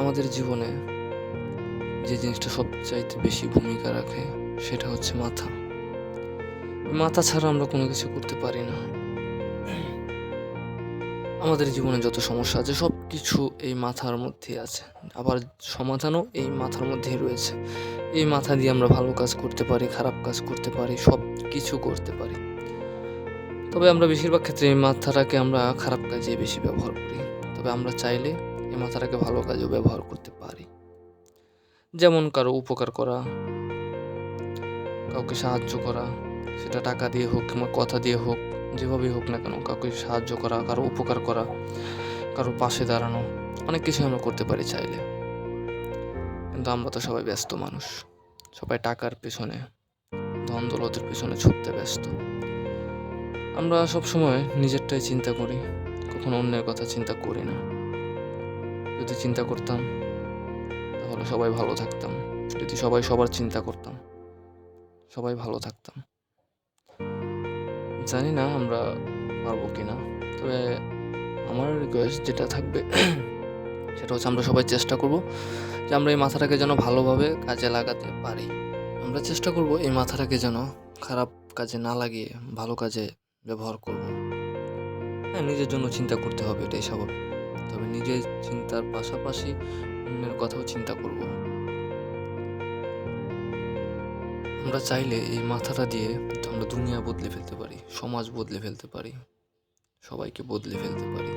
আমাদের জীবনে যে জিনিসটা সবচাইতে বেশি ভূমিকা রাখে, সেটা হচ্ছে মাথা। মাথা ছাড়া আমরা কোনো কিছু করতে পারি না। আমাদের জীবনে যত সমস্যা আছে সব কিছু এই মাথার মধ্যেই আছে। আবার সমাধানও এই মাথার মধ্যেই রয়েছে। এই মাথা দিয়ে আমরা ভালো কাজ করতে পারি, খারাপ কাজ করতে পারি সব কিছু করতে পারি। তবে আমরা বেশিরভাগ ক্ষেত্রে এই মাথাটাকে আমরা খারাপ কাজে বেশি ব্যবহার করি। তবে আমরা চাইলে এই মাথাটাকে ভালো কাজেও ব্যবহার করতে পারি। যেমন কারও উপকার করা, কাউকে সাহায্য করা, সেটা টাকা দিয়ে হোক কিংবা কথা দিয়ে হোক, যেভাবেই হোক না কেন কাউকে সাহায্য করা, কারও উপকার করা, কারও পাশে দাঁড়ানো, অনেক কিছু আমরা করতে পারি চাইলে। কিন্তু আমরা তো সবাই ব্যস্ত মানুষ। সবাই টাকার পেছনে, ধন দৌলতের পেছনে ছুটতে ব্যস্ত। আমরা সব সময় নিজেরটাই চিন্তা করি, কখনো অন্যের কথা চিন্তা করি না। যদি চিন্তা করতাম, তাহলে সবাই ভালো থাকতাম। যদি সবাই সবার চিন্তা করতাম, সবাই ভালো থাকতাম। জানি না আমরা পারব কি না তবে আমার রিকোয়েস্ট যেটা থাকবে, সেটা হচ্ছে আমরা সবাই চেষ্টা করব যে আমরা এই মাথাটাকে যেন ভালোভাবে কাজে লাগাতে পারি। আমরা চেষ্টা করব এই মাথাটাকে যেন খারাপ কাজে না লাগিয়ে ভালো কাজে ব্যবহার করব। হ্যাঁ নিজের জন্য চিন্তা করতে হবে, এটাই স্বাভাবিক। তবে নিজের চিন্তার পাশাপাশি অন্যের কথাও চিন্তা করব। আমরা চাইলে এই মাথাটা দিয়ে আমরা দুনিয়া বদলে ফেলতে পারি, সমাজ বদলে ফেলতে পারি, সবাইকে বদলে ফেলতে পারি।